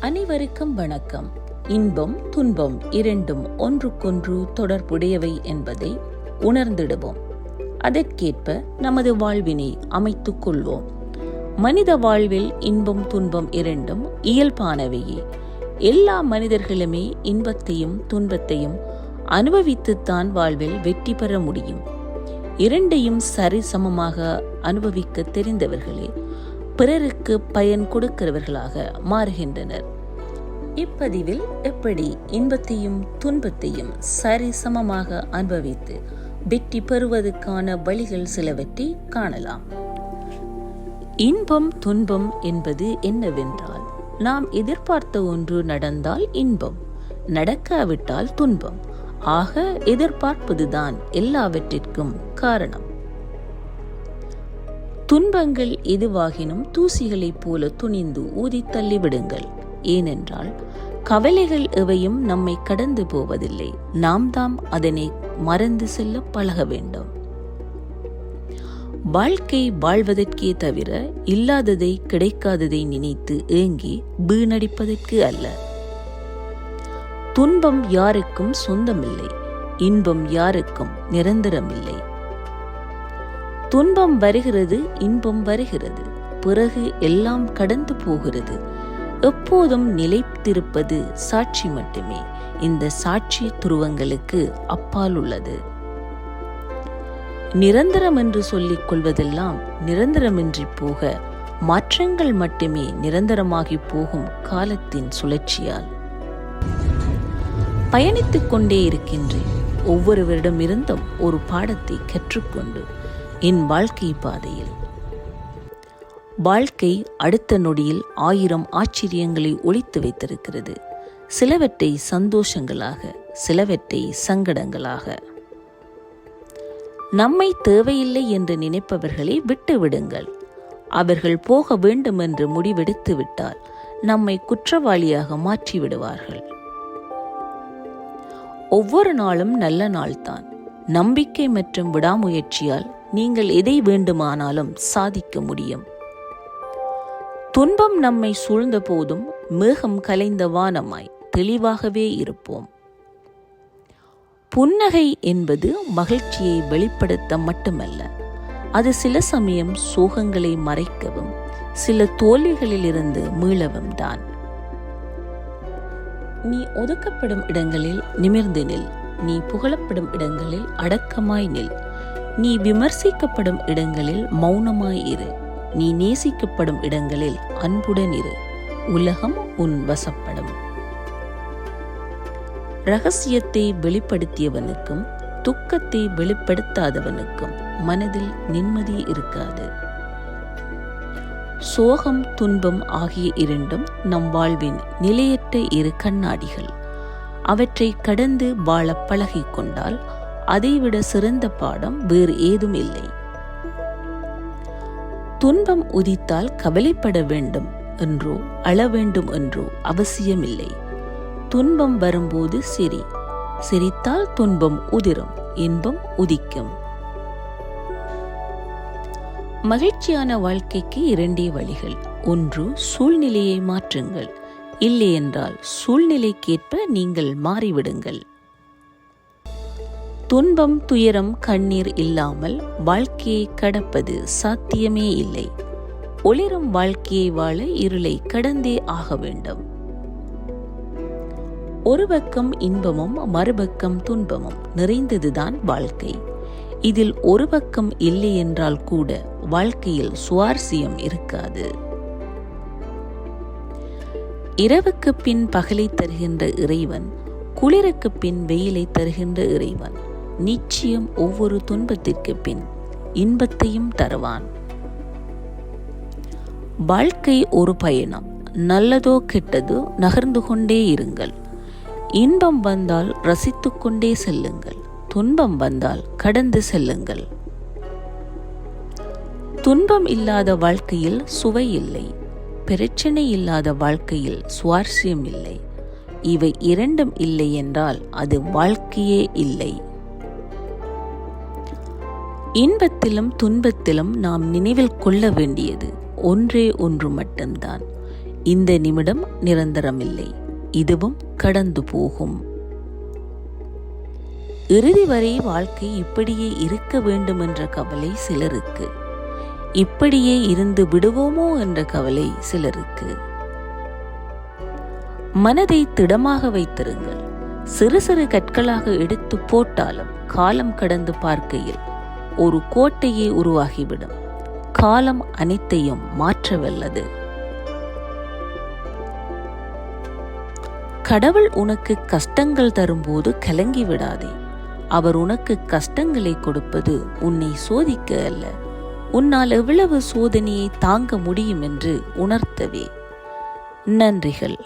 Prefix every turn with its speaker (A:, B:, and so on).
A: அனைவருக்கும் வணக்கம். இன்பம் துன்பம் இரண்டும் ஒன்றுக்கொன்று தொடர்புடையவை என்பதை உணர்ந்திடுவோம். அதற்கேற்ப நமது வாழ்வினை அமைத்துக் கொள்வோம். மனித வாழ்வில் இன்பம் துன்பம் இரண்டும் இயல்பானவையே. எல்லா மனிதர்களுமே இன்பத்தையும் துன்பத்தையும் அனுபவித்துத்தான் வாழ்வில் வெற்றி பெற முடியும். இரண்டையும் சரிசமமாக அனுபவிக்க தெரிந்தவர்களே பிறருக்கு பயன் கொடுக்கிறவர்களாக மாறுகின்றனர். இப்பதிவில் எப்படி இன்பத்தையும் துன்பத்தையும் சரிசமமாக அனுபவித்து வெற்றி பெறுவதற்கான வழிகள் சிலவற்றை காணலாம். இன்பம் துன்பம் என்பது என்னவென்றால் நாம் எதிர்பார்த்த ஒன்று நடந்தால் இன்பம் நடக்காவிட்டால் துன்பம். ஆக எதிர்பார்ப்பதுதான் எல்லாவற்றிற்கும் காரணம். துன்பங்கள் எதுவாகினும் தூசிகளைப் போல துணிந்து ஊதி தள்ளிவிடுங்கள். ஏனென்றால் கவலைகள் எவையும் நம்மை கடந்து போவதில்லை. நாம் தாம் அதனை மறந்து செல்ல பழக வேண்டும். வாழ்க்கை வாழ்வதற்கே தவிர இல்லாததை கிடைக்காததை நினைத்து ஏங்கி வீணடிப்பதற்கு அல்ல. துன்பம் யாருக்கும் சொந்தமில்லை. இன்பம் யாருக்கும் நிரந்தரமில்லை. துன்பம் வருகிறது இன்பம் வருகிறது. பிறகு எல்லாம் கடந்து போகிறது. எப்போதும் நிலைத்திருப்பது சாட்சி மட்டுமே. இந்த சாட்சி துருவங்களுக்கு அப்பால் உள்ளது. நிரந்தரம் என்று சொல்லிக் கொள்வதெல்லாம் நிரந்தரமின்றி போக மாற்றங்கள் மட்டுமே நிரந்தரமாகி போகும் காலத்தின் சுழற்சியால். பயணித்துக் கொண்டே இருக்கின்றேன். ஒவ்வொருவரிடமிருந்தும் ஒரு பாடத்தை கற்றுக்கொண்டு என் வாழ்க்கை பாதையில். வாழ்க்கை அடுத்த நொடியில் ஆயிரம் ஆச்சரியங்களை ஒழித்து வைத்திருக்கிறது. சிலவற்றை சந்தோஷங்களாக சிலவற்றை சங்கடங்களாக. நம்மை தேவையில்லை என்று நினைப்பவர்களை விட்டு விடுங்கள். அவர்கள் போக வேண்டும் என்று முடிவெடுத்து விட்டால் நம்மை குற்றவாளியாக மாற்றி விடுவார்கள். ஒவ்வொரு நாளும் நல்ல நாள்தான். நம்பிக்கை மற்றும் விடாமுயற்சியால் நீங்கள் எதை வேண்டுமானாலும் சாதிக்க முடியும். துன்பம் நம்மை சூழ்ந்த போதும் மேகம் கலைந்த வானமாய் தெளிவாகவே இருப்போம். புன்னகை என்பது மகிழ்ச்சியை வெளிப்படுத்த மட்டுமல்ல அது சில சமயம் சோகங்களை மறைக்கவும் சில தோல்விகளிலிருந்து மீளவும் தான். நீ ஒதுக்கப்படும் இடங்களில் நிமிர்ந்து நில் நீ புகழப்படும் இடங்களில் அடக்கமாய் நில். நீ விமர்சிக்கப்படும் இடங்களில் மௌனமாய் இரு. நீ நேசிக்கப்படும் இடங்களில் அன்புடன் இரு. உலகம் உன் வசப்படும். ரகசியத்தை வெளிப்படுத்தியவனுக்கும் துக்கத்தை வெளிப்படுத்தாதவனுக்கும் மனதில் நிம்மதி இருக்காது. சோகம் துன்பம் ஆகிய இரண்டும் நம் வாழ்வின் நிலையற்ற இரு கண்ணாடிகள். அவற்றை கடந்து வாழ பழகிக் கொண்டால் அதைவிட சிறந்த பாடம் வேறு ஏதும் இல்லை. துன்பம் உதித்தால் கவலைப்பட வேண்டும் என்றோ அழ வேண்டும் என்றோ அவசியமில்லை. துன்பம் வரும்போது சிரி. சிரித்தால் துன்பம் உதிரும் இன்பம் உதிக்கும். மகிழ்ச்சியான வாழ்க்கைக்கு இரண்டே வழிகள். ஒன்று சூழ்நிலையை மாற்றுங்கள். இல்லையென்றால் சூழ்நிலைக்கேற்ப நீங்கள் மாறிவிடுங்கள். துன்பம் துயரம் கண்ணீர் இல்லாமல் வாழ்க்கையை கடப்பது சாத்தியமே இல்லை. ஒளிரும் வாழ்க்கையை வாழ இருளை கடந்தே ஆக வேண்டும். ஒரு பக்கம் இன்பமும் மறுபக்கம் துன்பமும் நிறைந்ததுதான் வாழ்க்கை. இதில் ஒரு பக்கம் இல்லை என்றால் கூட வாழ்க்கையில் சுவாரஸ்யம் இருக்காது. இரவுக்கு பின் பகலை தருகின்ற இறைவன் குளிருக்கு பின் வெயிலை தருகின்ற இறைவன் நிச்சயம் ஒவ்வொரு துன்பத்திற்கு பின் இன்பத்தையும் தருவான். வாழ்க்கை ஒரு பயணம் நல்லதோ கெட்டதோ நகர்ந்து கொண்டே இருங்கள். இன்பம் வந்தால் ரசித்துக்கொண்டே செல்லுங்கள். துன்பம் வந்தால் கடந்து செல்லுங்கள். துன்பம் இல்லாத வாழ்க்கையில் சுவை இல்லை. பிரச்சனை இல்லாத வாழ்க்கையில் சுவாரஸ்யம் இல்லை. இவை இரண்டும் இல்லை என்றால் அது வாழ்க்கையே இல்லை. இன்பத்திலும் துன்பத்திலும் நாம் நினைவில் கொள்ள வேண்டியது ஒன்றே ஒன்று மட்டும்தான். இந்த நிமிடம் நிரந்தரமில்லை. இதுவும் கடந்து போகும். இறுதி வரை வாழ்க்கை இப்படியே இருக்க வேண்டும் என்ற கவலை சிலருக்கு. இப்படியே இருந்து விடுவோமோ என்ற கவலை சிலருக்கு. மனதை திடமாக வைத்திருங்கள். சிறு சிறு கற்களாக எடுத்து போட்டாலும் காலம் கடந்து பார்க்கையில் ஒரு கோட்டையே உருவாகிவிடும். காலம் அனைத்தையும் மாற்றவல்லது. கடவுள் உனக்கு கஷ்டங்கள் தரும்போது கலங்கி விடாதே அவர் உனக்கு கஷ்டங்களை கொடுப்பது உன்னை சோதிக்க அல்ல. உன்னால் எவ்வளவு சோதனையை தாங்க முடியும் என்று உணர்த்தவே. நன்றிகள்.